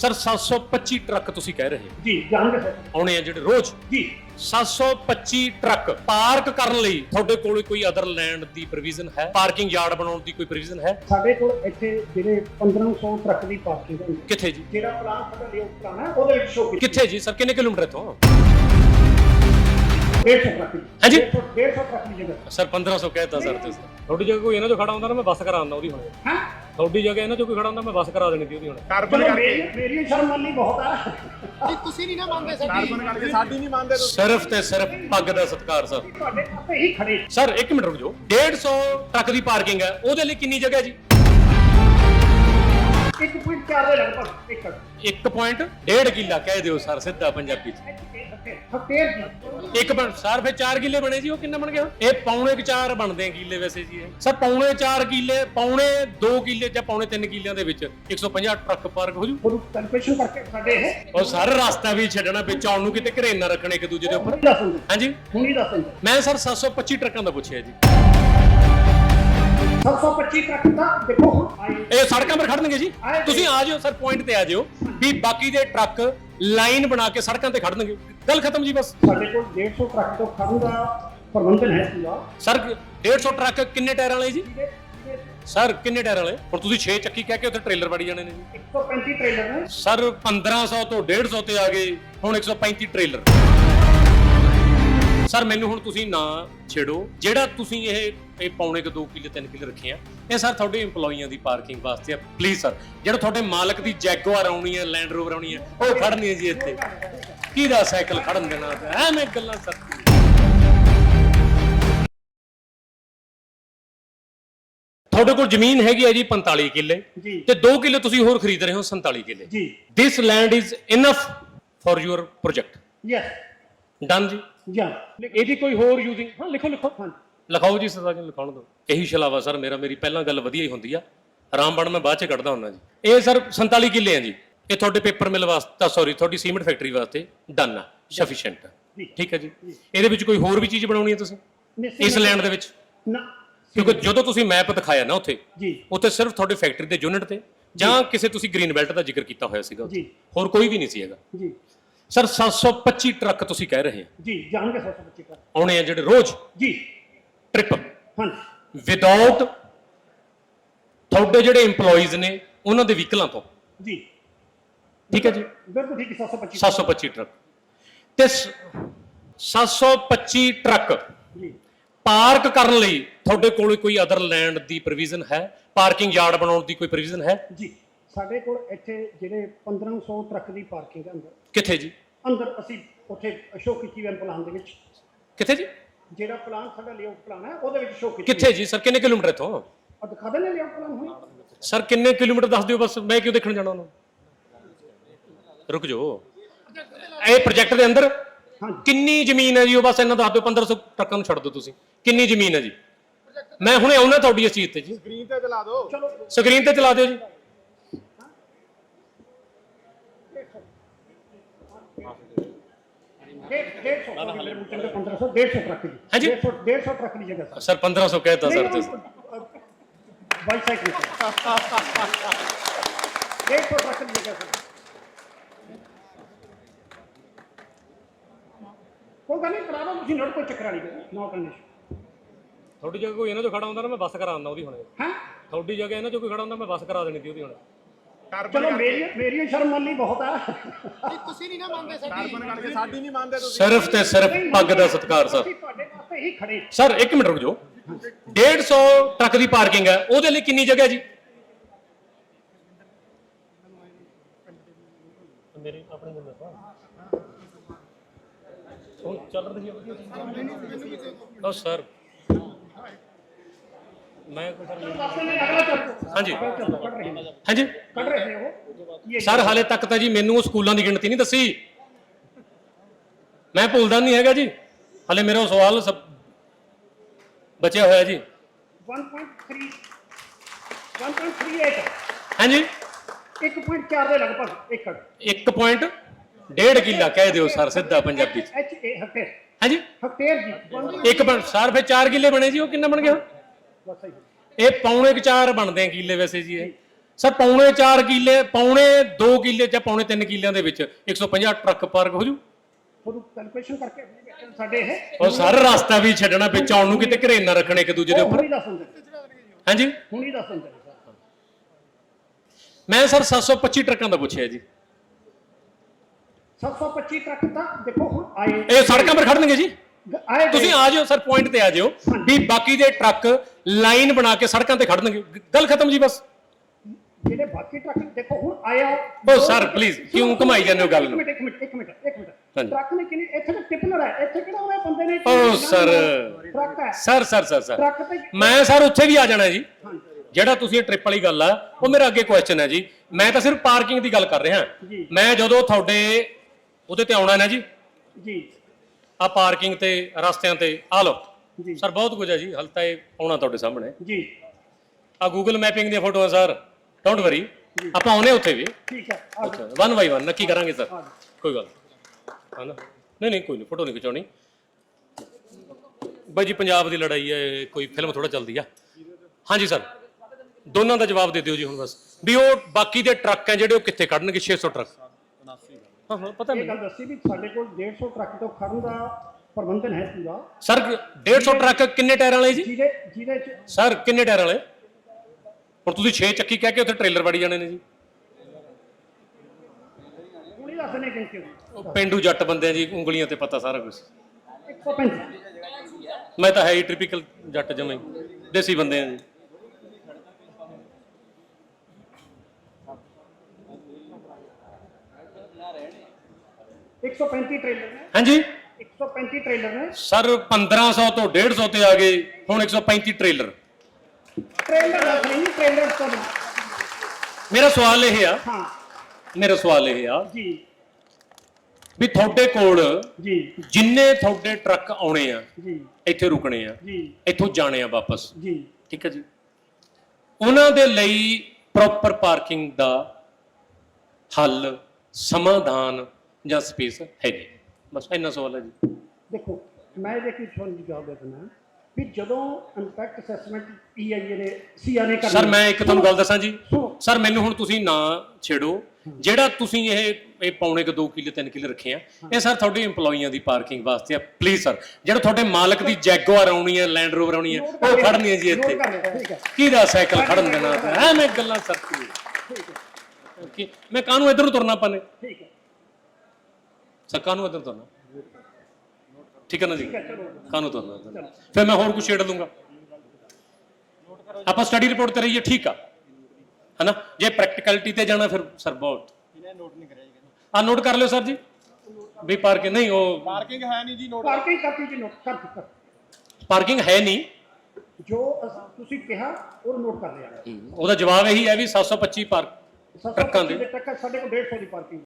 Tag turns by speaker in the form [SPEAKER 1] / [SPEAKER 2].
[SPEAKER 1] Sir 725 truck ਤੁਸੀਂ ਕਹਿ ਰਹੇ ਹੋ।
[SPEAKER 2] ਜੀ ਜਾਣਗੇ ਸਰ
[SPEAKER 1] ਆਉਣੇ ਆ ਜਿਹੜੇ ਰੋਜ਼।
[SPEAKER 2] ਜੀ।
[SPEAKER 1] 725 ਟਰੱਕ ਪਾਰਕ ਕਰਨ ਲਈ ਤੁਹਾਡੇ ਕੋਲ ਕੋਈ ਅਦਰ ਲੈਂਡ ਦੀ ਪ੍ਰੋਵੀਜ਼ਨ ਹੈ? ਪਾਰਕਿੰਗ ਯਾਰਡ ਬਣਾਉਣ ਦੀ ਕੋਈ ਪ੍ਰੋਵੀਜ਼ਨ ਹੈ?
[SPEAKER 2] ਸਾਡੇ ਕੋਲ ਇੱਥੇ ਜਿਹੜੇ 1500 ਟਰੱਕ ਦੀ ਪਾਰਕਿੰਗ ਹੈ।
[SPEAKER 1] ਕਿੱਥੇ ਜੀ?
[SPEAKER 2] ਜਿਹੜਾ ਪਲਾਨ ਸਾਡਾ ਲਿਓ ਪਲਾਨ ਹੈ ਉਹਦੇ ਵਿੱਚ ਸ਼ੋ ਕੀਤਾ
[SPEAKER 1] ਕਿੱਥੇ ਜੀ? ਸਰ ਕਿੰਨੇ ਕਿਲੋਮੀਟਰ ਇੱਥੋਂ?
[SPEAKER 2] 150 ਟਰੱਕ ਦੀ।
[SPEAKER 1] ਹਾਂਜੀ।
[SPEAKER 2] 150 ਟਰੱਕ ਦੀ ਜਗ੍ਹਾ।
[SPEAKER 1] ਸਰ 1500 ਕਹਿਤਾ ਸਰ ਤੁਸੀਂ। ਤੁਹਾਡੀ ਜਗ੍ਹਾ ਕੋਈ ਇਹਨਾਂ ਚੋਂ ਖੜਾ ਹੁੰਦਾ ਨਾ ਮੈਂ ਬੱਸ ਕਰਾ ਦਿੰਦਾ ਉਹਦੀ ਹੁਣੇ।
[SPEAKER 2] ਹਾਂ?
[SPEAKER 1] ਤੁਹਾਡੀ ਜਗ੍ਹਾ ਇਹਨਾਂ ਚੋਂ ਕੋਈ ਖੜਾ ਹੁੰਦਾ ਮੈਂ ਬੱਸ ਕਰਾ ਦੇਣੀ ਸੀ ਉਹਦੀ ਹੁਣੇ।
[SPEAKER 2] ਕਾਰਬਨ ਮੇਰੀ ਮੇਰੀ ਸ਼ਰਮ ਮੰਨਣੀ ਬਹੁਤ ਆ।
[SPEAKER 3] ਨਹੀਂ ਤੁਸੀਂ ਨਹੀਂ ਨਾ ਮੰਨਦੇ ਸਾਡੀ।
[SPEAKER 4] ਕਾਰਬਨ ਕਰਕੇ ਸਾਡੀ ਨਹੀਂ ਮੰਨਦੇ ਤੁਸੀਂ।
[SPEAKER 1] ਸਿਰਫ ਤੇ ਸਿਰਫ ਪੱਗ ਦਾ ਸਤਿਕਾਰ ਸਰ।
[SPEAKER 2] ਤੁਹਾਡੇ ਆਪੇ ਹੀ ਖੜੇ।
[SPEAKER 1] ਸਰ 1 ਮਿੰਟ ਰੁਕ ਜਾਓ। 150 ਟਰੱਕ ਦੀ ਪਾਰਕਿੰਗ ਹੈ। ਉਹਦੇ ਲਈ ਕਿੰਨੀ ਜਗ੍ਹਾ ਜੀ?
[SPEAKER 2] 1.4 ਦੇ ਲਗਭਗ ਏਕੜ
[SPEAKER 1] 1.5 ਕਿੱਲਾ ਕਹਿ ਦਿਓ ਸਰ ਸਿੱਧਾ ਪੰਜਾਬੀ ਚ।
[SPEAKER 2] ਜੀ
[SPEAKER 1] ਇੱਕ ਬਣ ਸਰ ਫਿਰ 4 ਕਿੱਲੇ ਬਣੇ ਜੀ ਉਹ ਕਿੰਨਾ ਬਣ ਗਿਆ? ਇਹ ਪੌਣੇ ਕੁ ਚਾਰ ਬਣਦੇ ਆ ਕਿੱਲੇ ਵੈਸੇ ਜੀ ਇਹ। ਸਰ ਪੌਣੇ 4 ਕਿੱਲੇ ਪੌਣੇ 2 ਕਿੱਲੇ ਜਾਂ ਪੌਣੇ 3 ਕਿੱਲਿਆਂ ਦੇ ਵਿੱਚ 150 ਟਰੱਕ ਪਾਰਕ ਹੋ ਜੂ।
[SPEAKER 2] ਉਹ ਕੈਲਕੂਲੇਸ਼ਨ ਕਰਕੇ ਸਾਡੇ ਇਹ।
[SPEAKER 1] ਉਹ ਸਰ ਰਸਤਾ ਵੀ ਛੱਡਣਾ ਵਿੱਚ ਆਉਣ ਨੂੰ ਕਿਤੇ ਘਰੇ ਨਾ ਰੱਖਣੇ ਇੱਕ ਦੂਜੇ ਦੇ ਉੱਪਰ। ਹਾਂਜੀ?
[SPEAKER 2] ਹੁਣੀ ਦੱਸਣ
[SPEAKER 1] ਮੈਂ ਸਰ 725 ਟਰੱਕਾਂ ਦਾ ਪੁੱਛਿਆ ਜੀ।
[SPEAKER 2] 725 ਟਰੱਕ ਦਾ ਦੇਖੋ
[SPEAKER 1] ਇਹ ਸੜਕਾਂ 'ਤੇ ਖੜਨਗੇ ਜੀ। ਤੁਸੀਂ ਆ ਜਾਓ ਸਰ ਪੁਆਇੰਟ ਤੇ ਆ ਜਾਓ। ਵੀ ਬਾਕੀ ਦੇ ਟਰੱਕ ਲਾਈਨ ਬਣਾ ਕੇ ਸੜਕਾਂ ਤੇ ਖੜਨਗੇ ਗੱਲ ਖਤਮ ਜੀ ਬਸ।
[SPEAKER 2] ਸਾਡੇ ਕੋਲ 150 ਟਰੱਕ ਤੋਂ ਖੜਨ ਦਾ ਪ੍ਰਬੰਧਨ ਹੈ ਪੂਰਾ।
[SPEAKER 1] ਸਰ 150 ਟਰੱਕ ਕਿੰਨੇ ਟਾਇਰਾਂ ਵਾਲੇ ਜੀ? ਸਰ ਕਿੰਨੇ ਟਾਇਰਾਂ ਵਾਲੇ? ਹੁਣ ਤੁਸੀਂ 6 ਚੱਕੀ ਕਹਿ ਕੇ ਉੱਥੇ ਟ੍ਰੇਲਰ ਵੜੀ ਜਾਣੇ ਨੇ ਜੀ।
[SPEAKER 2] 135 ਟ੍ਰੇਲਰ ਨੇ।
[SPEAKER 1] ਸਰ 1500 ਤੋਂ 150 ਤੇ ਆ ਗਏ ਹੁਣ 135 ਟ੍ਰੇਲਰ। ਸਰ ਮੈਨੂੰ ਹੁਣ ਤੁਸੀਂ ਨਾ ਛੇੜੋ। ਜਿਹੜਾ ਤੁਸੀਂ ਇਹ ਇਹ ਪੌਣੇ ਕੁ 2 ਕਿੱਲੇ 3 ਕਿੱਲੇ ਰੱਖੇ ਆ ਇਹ ਸਰ ਤੁਹਾਡੇ EMPLOYEEਆਂ ਦੀ ਪਾਰਕਿੰਗ ਵਾਸਤੇ ਆ। ਪਲੀਜ਼ ਸਰ ਜਿਹੜਾ ਤੁਹਾਡੇ ਮਾਲਕ ਦੀ ਜੈਗੁਆਰ ਆਉਣੀ ਹੈ ਲੈਂਡ ਰੋਵਰ ਆਉਣੀ ਹੈ ਉਹ ਖੜਨੀ ਹੈ ਜੀ ਇੱਥੇ। ਕਿਹਦਾ ਸਾਈਕਲ ਖੜਨ ਦੇਣਾ ਐਵੇਂ ਗੱਲਾਂ ਸਰ। ਤੁਹਾਡੇ ਕੋਲ ਜ਼ਮੀਨ ਹੈਗੀ ਹੈ ਜੀ 45 ਕਿੱਲੇ। ਤੇ 2 ਕਿੱਲੇ ਤੁਸੀਂ ਹੋਰ ਖਰੀਦ ਰਹੇ ਹੋ 47 ਕਿੱਲੇ।
[SPEAKER 2] ਜੀ।
[SPEAKER 1] This land is enough for your project
[SPEAKER 2] yes
[SPEAKER 1] done ਜੀ।
[SPEAKER 2] ਜਾਂ
[SPEAKER 1] ਇਹਦੀ ਕੋਈ ਹੋਰ ਯੂਜ਼ਿੰਗ ਹਾਂ ਲਿਖੋ ਲਿਖੋ।
[SPEAKER 2] ਹਾਂ
[SPEAKER 1] ਲਿਖਾਓ ਜੀ ਸਰਦਾਰ ਜੀ ਲਿਖਾਉਣ ਦਿਓ। ਇਹੀ ਛਲਾਵਾ ਸਰ ਮੇਰਾ ਮੇਰੀ ਪਹਿਲਾਂ ਗੱਲ ਵਧੀਆ ਹੀ ਹੁੰਦੀ ਆ। ਆਰਾਮ ਬਣ ਮੈਂ ਬਾਅਦ ਚ ਕੱਢਦਾ ਹੁੰਦਾ ਜੀ। ਇਹ ਸਰ 47 ਕਿੱਲੇ ਆ ਜੀ। ਇਹ ਤੁਹਾਡੇ ਪੇਪਰ ਮਿਲ ਵਾਸਤੇ ਸੌਰੀ ਤੁਹਾਡੀ ਸੀਮੈਂਟ ਫੈਕਟਰੀ ਵਾਸਤੇ ਡਨ ਆ ਸਫੀਸ਼ੀਐਂਟ। ਠੀਕ ਹੈ ਜੀ। ਇਹਦੇ ਵਿੱਚ ਕੋਈ ਹੋਰ ਵੀ ਚੀਜ਼ ਬਣਾਉਣੀ ਹੈ ਤੁਸੀਂ? ਇਸ ਲੈਂਡ ਦੇ ਵਿੱਚ?
[SPEAKER 2] ਨਾ।
[SPEAKER 1] ਕਿਉਂਕਿ ਜਦੋਂ ਤੁਸੀਂ ਮੈਪ ਦਿਖਾਇਆ ਨਾ ਉੱਥੇ
[SPEAKER 2] ਜੀ।
[SPEAKER 1] ਉੱਥੇ ਸਿਰਫ ਤੁਹਾਡੇ ਫੈਕਟਰੀ ਦੇ ਯੂਨਿਟ ਤੇ ਜਾਂ ਕਿਸੇ ਤੁਸੀਂ ਗ੍ਰੀਨ ਬੈਲਟ ਦਾ ਜ਼ਿਕਰ ਕੀਤਾ ਹੋਇਆ ਸੀਗਾ।
[SPEAKER 2] ਜੀ।
[SPEAKER 1] ਹੋਰ ਕੋਈ ਵੀ ਨਹੀਂ ਸੀ ਹੈਗਾ।
[SPEAKER 2] ਜੀ।
[SPEAKER 1] ਸਰ 725 ਟਰੱਕ ਤੁਸੀਂ ਕਹਿ ਰਹੇ ਹੋ
[SPEAKER 2] ਜੀ ਜਾਣਗੇ 725 ਟਰੱਕ।
[SPEAKER 1] ਆਉਣੇ ਆ ਜਿਹੜੇ ਰੋਜ਼?
[SPEAKER 2] ਜੀ।
[SPEAKER 1] ਟ੍ਰਿਪ
[SPEAKER 2] ਹਾਂ
[SPEAKER 1] ਵਿਦਆਊਟ ਤੁਹਾਡੇ ਜਿਹੜੇ EMPLOYEES ਨੇ ਉਹਨਾਂ ਦੇ ਵਹੀਕਲਾਂ ਤੋਂ।
[SPEAKER 2] ਜੀ।
[SPEAKER 1] ਠੀਕ ਹੈ ਜੀ?
[SPEAKER 2] ਬਿਲਕੁਲ ਠੀਕ ਹੈ 725
[SPEAKER 1] 725 ਟਰੱਕ। ਤੇ ਸ- 725 ਟਰੱਕ
[SPEAKER 2] ਜੀ।
[SPEAKER 1] ਪਾਰਕ ਕਰਨ ਲਈ ਤੁਹਾਡੇ ਕੋਲ ਕੋਈ ਅਦਰ ਲੈਂਡ ਦੀ ਪ੍ਰੋਵੀਜ਼ਨ ਹੈ? ਪਾਰਕਿੰਗ ਯਾਰਡ ਬਣਾਉਣ ਦੀ ਕੋਈ ਪ੍ਰੋਵੀਜ਼ਨ ਹੈ?
[SPEAKER 2] ਜੀ। ਸਾਡੇ ਕੋਲ ਇੱਥੇ ਜਿਹੜੇ 1500 ਟਰੱਕ ਦੀ ਪਾਰਕਿੰਗ ਹੈ ਅੰਦਰ।
[SPEAKER 1] ਕਿੱਥੇ ਜੀ?
[SPEAKER 2] ਅੰਦਰ ਅਸੀਂ ਉੱਥੇ ਕੀਤੀ ਹੋਈ ਪਲਾਨ ਦੇ ਵਿੱਚ।
[SPEAKER 1] ਕਿੱਥੇ ਜੀ?
[SPEAKER 2] ਜਿਹੜਾ ਪਲਾਨ ਸਾਡਾ ਲੇਆਊਟ ਪਲਾਨ ਹੈ ਉਹਦੇ ਵਿੱਚ ਸ਼ੋਅ ਕੀਤੀ
[SPEAKER 1] ਕਿੱਥੇ ਜੀ? ਸਰ ਕਿੰਨੇ ਕਿਲੋਮੀਟਰ ਇੱਥੋਂ?
[SPEAKER 2] ਆ ਦਿਖਾ ਦੇਣੇ ਲੇਆਊਟ ਪਲਾਨ ਹੋਈ
[SPEAKER 1] ਸਰ ਕਿੰਨੇ ਕਿਲੋਮੀਟਰ ਦੱਸ ਦਿਓ ਬਸ ਮੈਂ ਕਿਉਂ ਦੇਖਣ ਜਾਣਾ ਉਹਨੂੰ? ਰੁਕ ਜਾਓ। ਇਹ ਪ੍ਰੋਜੈਕਟ ਦੇ ਅੰਦਰ ਕਿੰਨੀ ਜ਼ਮੀਨ ਹੈ ਜੀ? ਉਹ ਬਸ ਇਹਨਾਂ ਦੱਸ ਦਿਓ 1500 ਟਰੱਕਾਂ ਨੂੰ ਛੱਡ ਦਿਓ ਤੁਸੀਂ। ਕਿੰਨੀ ਜ਼ਮੀਨ ਹੈ ਜੀ? ਮੈਂ ਹੁਣੇ ਆਉਣਾ ਤੁਹਾਡੀ ਇਸ ਚੀਜ਼ ਤੇ ਜੀ।
[SPEAKER 4] ਸਕਰੀਨ ਤੇ ਚਲਾ ਦਿਓ।
[SPEAKER 2] ਚਲੋ।
[SPEAKER 1] ਸਕਰੀਨ ਤੇ ਚਲਾ ਦਿਓ ਜੀ
[SPEAKER 2] ਡੇਢ 150 ਮੇਰੇ ਮੁੰਡੇ ਦੇ 1500 150 ਟਰੱਕ ਦੀ
[SPEAKER 1] ਹਾਂਜੀ।
[SPEAKER 2] 150 150 ਟਰੱਕ ਦੀ ਜਗ੍ਹਾ ਸਰ।
[SPEAKER 1] ਸਰ 1500 ਕਹਿਤਾ ਸਰ ਤੁਸੀਂ।
[SPEAKER 2] ਬਾਈਸਾਈਕਲ 150 ਟਰੱਕ ਦੀ ਜਗ੍ਹਾ ਸਰ। ਕੋਈ ਗੱਲ ਨਹੀਂ ਕਰਾ ਲਓ ਤੁਸੀਂ ਨੋਟ ਕੋਈ ਚੱਕਰ ਨਹੀਂ। ਨੋ ਕੰਡੀਸ਼ਨ
[SPEAKER 1] ਤੁਹਾਡੀ ਜਗ੍ਹਾ ਕੋਈ ਇਹਨਾਂ ਚੋਂ ਖੜਾ ਹੁੰਦਾ ਨਾ ਮੈਂ ਬੱਸ ਕਰਾ ਦਿੰਦਾ ਉਹਦੀ ਹੁਣੇ।
[SPEAKER 2] ਹਾਂ?
[SPEAKER 1] ਤੁਹਾਡੀ ਜਗ੍ਹਾ ਇਹਨਾਂ ਚੋਂ ਕੋਈ ਖੜਾ ਹੁੰਦਾ ਮੈਂ ਬੱਸ ਕਰਾ ਦੇਣੀ ਸੀ ਉਹਦੀ ਹੁਣੇ।
[SPEAKER 4] ਕਾਰਬਨ
[SPEAKER 2] ਚਲੋ ਮੇਰੀ ਮੇਰੀ ਸ਼ਰਮ ਮੰਨਣੀ ਬਹੁਤ ਆ।
[SPEAKER 3] ਨਹੀਂ ਤੁਸੀਂ ਨਹੀਂ ਨਾ ਮੰਨਦੇ ਸਾਡੀ
[SPEAKER 4] ਕਾਰਬਨ ਕਰਕੇ ਸਾਡੀ ਨਹੀਂ ਮੰਨਦੇ ਤੁਸੀਂ।
[SPEAKER 1] ਸਿਰਫ ਤੇ ਸਿਰਫ ਪੱਗ ਦਾ ਸਤਿਕਾਰ ਸਰ।
[SPEAKER 2] ਅਸੀਂ ਤੁਹਾਡੇ ਵਾਸਤੇ ਹੀ ਖੜੇ।
[SPEAKER 1] ਸਰ 1 ਮਿੰਟ ਰੁਕ ਜਾਓ। 150 ਟਰੱਕ ਦੀ ਪਾਰਕਿੰਗ ਹੈ। ਉਹਦੇ ਲਈ ਕਿੰਨੀ ਜਗ੍ਹਾ ਜੀ? ਮੇਰੀ ਆਪਣੀ ਗੱਲ ਦੱਸਾਂ ਉਹ ਚੱਲ ਰਹੀ ਹੈ ਵਧੀਆ। ਉਹ ਸਰ। ਮੈਂ ਹਾਂਜੀ।
[SPEAKER 2] ਕੱਢ ਰਹੇ
[SPEAKER 1] ਸਰ ਹਾਲੇ ਤੱਕ ਤਾਂ ਜੀ ਮੈਨੂੰ ਉਹ ਸਕੂਲਾਂ ਦੀ ਗਿਣਤੀ ਨਹੀਂ ਦੱਸੀ। ਮੈਂ ਭੁੱਲਦਾ ਨਹੀਂ ਹੈਗਾ ਜੀ। ਹਾਲੇ ਮੇਰਾ ਸਵਾਲ ਬਚਿਆ ਹੋਇਆ ਜੀ।
[SPEAKER 2] 1.3 1.38
[SPEAKER 1] ਹਾਂਜੀ।
[SPEAKER 2] 1.4 ਦੇ ਲਗਭਗ ਏਕੜ
[SPEAKER 1] 1 ਪੁਆਇੰਟ ਡੇਢ ਕਿੱਲਾ ਕਹਿ ਦਿਓ ਸਰ ਸਿੱਧਾ ਪੰਜਾਬੀ ਚ। ਹਾਂਜੀ।
[SPEAKER 2] ਹਕਟੇਰ ਜੀ
[SPEAKER 1] ਇੱਕ ਬਣ ਸਰ ਫਿਰ 4 ਕਿੱਲੇ ਬਣੇ ਜੀ ਉਹ ਕਿੰਨਾ ਬਣ ਗਿਆ? ਇਹ ਪੌਣੇ ਚਾਰ ਬਣਦੇ ਆ ਕਿੱਲੇ ਵੈਸੇ ਜੀ ਇਹ। ਸਰ ਪੌਣੇ 4 ਕਿੱਲੇ ਪੌਣੇ 2 ਕਿੱਲੇ ਜਾਂ ਪੌਣੇ 3 ਕਿੱਲਿਆਂ ਦੇ ਵਿੱਚ 150 ਟਰੱਕ ਪਾਰਕ ਹੋ ਜੂ।
[SPEAKER 2] ਤੁਹਾਨੂੰ ਕੈਲਕੂਲੇਸ਼ਨ ਕਰਕੇ ਆਪਣੇ ਸਾਡੇ ਇਹ।
[SPEAKER 1] ਉਹ ਸਰ ਰਸਤਾ ਵੀ ਛੱਡਣਾ ਵਿੱਚ ਆਉਣ ਨੂੰ ਕਿਤੇ ਘਰੇ ਨਾ ਰੱਖਣੇ ਇੱਕ ਦੂਜੇ ਦੇ ਉੱਪਰ। ਹਾਂਜੀ?
[SPEAKER 2] ਹੁਣੀ
[SPEAKER 1] ਮੈਂ ਸਰ 725 ਟਰੱਕਾਂ ਦਾ ਪੁੱਛਿਆ ਜੀ।
[SPEAKER 2] 725 ਟਰੱਕ ਤਾਂ ਦੇਖੋ ਹੁਣ ਆਏ।
[SPEAKER 1] ਇਹ ਸੜਕਾਂ 'ਤੇ ਖੜਨਗੇ ਜੀ। ਤੁਸੀਂ ਆ ਜਾਓ ਸਰ ਪੁਆਇੰਟ ਤੇ ਆ ਜਾਓ। ਵੀ ਬਾਕੀ ਦੇ ਟਰੱਕ ਲਾਈਨ ਬਣਾ ਕੇ ਸੜਕਾਂ ਤੇ ਖੜਨਗੇ। ਗੱਲ ਖਤਮ ਜੀ ਬਸ।
[SPEAKER 2] ਜਿਹੜੇ ਬਾਕੀ ਟਰੱਕ ਦੇਖੋ ਹੁਣ ਆਇਆ।
[SPEAKER 1] ਉਹ ਸਰ, please, ਕਿਉਂ ਘੁਮਾਈ ਜਾਂਦੇ ਹੋ ਗੱਲ ਨੂੰ?
[SPEAKER 2] ਇੱਕ ਮਿੰਟ ਇੱਕ ਮਿੰਟ ਇੱਕ ਮਿੰਟ। ਟਰੱਕ ਨੇ ਕਿੰਨੀ ਇੱਥੇ ਤਾਂ ਟਿਪਨਰ ਹੈ। ਇੱਥੇ ਕਿਹੜਾ ਹੋਇਆ ਬੰਦੇ ਨੇ
[SPEAKER 1] ਓ ਸਰ।
[SPEAKER 2] ਟਰੱਕ ਹੈ।
[SPEAKER 1] Sir sir sir sir.
[SPEAKER 2] Truck ਤੇ
[SPEAKER 1] ਮੈਂ ਸਰ ਉੱਥੇ ਵੀ ਆ ਜਾਣਾ ਜੀ। ਜਿਹੜਾ ਤੁਸੀਂ ਟ੍ਰਿਪ ਵਾਲੀ ਗੱਲ ਆ ਉਹ ਮੇਰਾ ਅੱਗੇ ਕੁਐਸਚਨ ਹੈ ਜੀ। ਮੈਂ ਤਾਂ ਸਿਰਫ ਪਾਰਕਿੰਗ ਦੀ ਗੱਲ ਕਰ ਰਿਹਾ। ਮੈਂ ਜਦੋਂ ਤੁਹਾਡੇ ਉਹਦੇ ਤੇ ਆਉਣਾ ਨਾ ਜੀ।
[SPEAKER 2] ਜੀ।
[SPEAKER 1] ਆ ਪਾਰਕਿੰਗ ਤੇ ਰਸਤਿਆਂ ਤੇ ਆ ਲਓ।
[SPEAKER 2] ਜੀ।
[SPEAKER 1] ਸਰ ਬਹੁਤ ਕੁਝ ਹੈ ਜੀ। ਹਲ ਤਾਂ ਇਹ ਆਉਣਾ ਤੁਹਾਡੇ ਸਾਹਮਣੇ।
[SPEAKER 2] ਜੀ।
[SPEAKER 1] ਆ ਗੂਗਲ ਮੈਪਿੰਗ ਦੀਆਂ ਫੋਟੋਆਂ ਸਰ ਡੋਂਟ ਵਰੀ ਆਪਾਂ ਆਉਨੇ ਉੱਥੇ ਵੀ।
[SPEAKER 2] ਠੀਕ ਹੈ। ਆ ਜਾਓ।
[SPEAKER 1] ਅੱਛਾ ਵਨ ਬਾਈ ਵਨ ਨੱਕੀ ਕਰਾਂਗੇ ਸਰ। ਕੋਈ ਗੱਲ ਹਾਂ ਨਾ ਨਹੀਂ ਨਹੀਂ ਕੋਈ ਨਹੀਂ ਫੋਟੋ ਨਹੀਂ ਖਿਚਾਉਣੀ। ਬਾਈ ਜੀ ਪੰਜਾਬ ਦੀ ਲੜਾਈ ਹੈ। ਇਹ ਕੋਈ ਫਿਲਮ ਥੋੜਾ ਚੱਲਦੀ ਆ। ਹਾਂਜੀ ਸਰ ਦੋਨਾਂ ਦਾ ਜਵਾਬ ਦੇ ਦਿਓ ਜੀ ਹੁਣ ਬਸ। ਵੀ ਉਹ ਬਾਕੀ ਦੇ ਟਰੱਕ ਹੈ ਜਿਹੜੇ ਉਹ ਕਿੱਥੇ ਕੱਢਣਗੇ 600 ਟਰੱਕ। ਹਾਂ ਹਾਂ ਪਤਾ
[SPEAKER 2] ਇਹ
[SPEAKER 1] ਨਹੀਂ
[SPEAKER 2] ਗੱਲ ਦੱਸੀ ਵੀ ਸਾਡੇ ਕੋਲ 150 ਟਰੱਕ ਤੋਂ ਖੜਨ ਦਾ ਪ੍ਰਬੰਧਨ ਹੈ ਪੂਰਾ।
[SPEAKER 1] ਸਰ 150 ਟਰੱਕ ਕਿੰਨੇ ਟਾਇਰਾਂ ਵਾਲੇ ਜੀ?
[SPEAKER 2] ਜਿਹਦੇ ਜਿਹਦੇ ਚ
[SPEAKER 1] ਸਰ ਕਿੰਨੇ ਟਾਇਰਾਂ ਵਾਲੇ? ਹੁਣ ਤੁਸੀਂ 6 ਚੱਕੀ ਕਹਿ ਕੇ ਉੱਥੇ ਟ੍ਰੇਲਰ ਵੜੀ ਜਾਣੇ ਨੇ ਜੀ।
[SPEAKER 2] ਹੁਣੀ ਦੱਸਣੇ ਕਿੰਨੇ
[SPEAKER 1] ਉਹ ਪਿੰਡੂ ਜੱਟ ਬੰਦੇ ਆ ਜੀ ਉਂਗਲੀਆਂ ਤੇ ਪਤਾ ਸਾਰਾ ਕੁਝ
[SPEAKER 2] 135
[SPEAKER 1] ਮੈਂ ਤਾਂ ਹੈ ਹੀ ਟ੍ਰਿਪੀਕਲ ਜੱਟ ਜਮੇ ਦੇਸੀ ਬੰਦੇ ਆ ਜੀ।
[SPEAKER 2] 135 ਟ੍ਰੇਲਰ ਨੇ।
[SPEAKER 1] ਹਾਂਜੀ?
[SPEAKER 2] 135 ਟ੍ਰੇਲਰ ਨੇ।
[SPEAKER 1] ਸਰ 1500 ਤੋਂ 150 ਤੇ ਆ ਗਏ ਹੁਣ 135 ਟ੍ਰੇਲਰ।
[SPEAKER 2] ਟ੍ਰੇਲਰ ਦੱਸ ਨਹੀਂ ਟ੍ਰੇਲਰ ਤੋਂ
[SPEAKER 1] ਮੇਰਾ ਸਵਾਲ ਇਹ ਆ।
[SPEAKER 2] ਹਾਂ।
[SPEAKER 1] ਮੇਰਾ ਸਵਾਲ ਇਹ ਆ
[SPEAKER 2] ਜੀ।
[SPEAKER 1] ਵੀ ਤੁਹਾਡੇ ਕੋਲ
[SPEAKER 2] ਜੀ।
[SPEAKER 1] ਜਿੰਨੇ ਤੁਹਾਡੇ ਟਰੱਕ ਆਉਣੇ ਆ
[SPEAKER 2] ਜੀ।
[SPEAKER 1] ਇੱਥੇ ਰੁਕਣੇ ਆ
[SPEAKER 2] ਜੀ।
[SPEAKER 1] ਇੱਥੋਂ ਜਾਣੇ ਆ ਵਾਪਸ।
[SPEAKER 2] ਜੀ।
[SPEAKER 1] ਠੀਕ ਹੈ ਜੀ। ਉਹਨਾਂ ਦੇ ਲਈ ਪ੍ਰੋਪਰ ਪਾਰਕਿੰਗ ਦਾ ਹੱਲ ਸਮਾਧਾਨ ਜਾਂ ਸਪੇਸ ਹੈ ਨਹੀਂ ਬਸ ਇੰਨਾ ਸਵਾਲ ਹੈ ਜੀ।
[SPEAKER 2] ਦੇਖੋ ਮੈਂ ਇਹਦੇ ਕੀ ਤੁਹਾਨੂੰ ਜਵਾਬ ਦੇ ਦਿੰਦਾ ਵੀ ਜਦੋਂ ਇੰਪੈਕਟ ਅਸੈਸਮੈਂਟ ਪੀਆਈਏ ਨੇ ਸੀਆਰ ਨੇ ਕਰਨੀ
[SPEAKER 1] ਸਰ ਮੈਂ ਇੱਕ ਤੁਹਾਨੂੰ ਗੱਲ ਦੱਸਾਂ ਜੀ। ਸਰ ਮੈਨੂੰ ਹੁਣ ਤੁਸੀਂ ਨਾ ਛੇੜੋ। ਜਿਹੜਾ ਤੁਸੀਂ ਇਹ ਇਹ ਪੌਣੇ ਕੁ 2 ਕਿੱਲੇ 3 ਕਿੱਲੇ ਰੱਖੇ ਆ ਇਹ ਸਰ ਤੁਹਾਡੇ EMPLOYEEਆਂ ਦੀ ਪਾਰਕਿੰਗ ਵਾਸਤੇ ਆ। ਪਲੀਜ਼ ਸਰ ਜਿਹੜਾ ਤੁਹਾਡੇ ਮਾਲਕ ਦੀ ਜੈਗੁਆਰ ਆਉਣੀ ਹੈ ਲੈਂਡ ਰੋਵਰ ਆਉਣੀ ਹੈ ਉਹ ਖੜਨੀ ਹੈ ਜੀ ਇੱਥੇ। ਕਿਹਦਾ ਸਾਈਕਲ ਖੜਨ ਦੇਣਾ? ਐ ਮੈਂ ਗੱਲਾਂ ਸਰ
[SPEAKER 2] ਠੀਕ ਹੈ
[SPEAKER 1] ਕੀ ਮੈਂ ਕਾਹਨੂੰ ਇੱਧਰ ਤੁਰਨਾ ਪਾਣੇ
[SPEAKER 2] ਠੀਕ ਹੈ
[SPEAKER 1] ਸਰ ਕਾਹਨੂੰ ਇੱਧਰ ਤੁਰਨਾ ਠੀਕ ਹੈ ਨਾ ਜੀ? ਕਾਹਨੂੰ ਇੱਧਰ? ਫਿਰ ਮੈਂ ਹੋਰ ਕੁਝ ਛੇੜ ਲੂੰਗਾ ਆਪਾਂ ਸਟੱਡੀ ਰਿਪੋਰਟ ਤੇ ਰਹੀਏ ਠੀਕ ਆ? ਹਨਾ? ਜੇ ਪ੍ਰੈਕਟੀਕਲਿਟੀ ਤੇ ਜਾਣਾ ਫਿਰ ਸਰ ਬਹੁਤ। ਆ ਨੋਟ ਕਰ ਲਿਓ ਸਰ ਜੀ। ਵੀ ਪਾਰਕਿੰਗ ਨਹੀਂ ਉਹ
[SPEAKER 4] ਪਾਰਕਿੰਗ ਹੈ ਨਹੀਂ ਜੀ ਨੋਟ
[SPEAKER 2] ਪਾਰਕਿੰਗ ਕਰਤੀ ਜੀ ਨੋਟ ਕਰ
[SPEAKER 1] ਪਾਰਕਿੰਗ ਹੈ ਨਹੀਂ।
[SPEAKER 2] ਜੋ ਤੁਸੀਂ ਕਿਹਾ ਉਹ ਨੋਟ ਕਰ ਲਿਆ
[SPEAKER 1] ਉਹਦਾ ਜਵਾਬ ਇਹੀ ਹੈ ਵੀ 725 ਪਾਰਕ ਟਰੱਕਾਂ ਦੇ।
[SPEAKER 2] ਟਰੱਕਾਂ ਸਾਡੇ ਕੋਲ 150 ਦੀ ਪਾਰਕਿੰਗ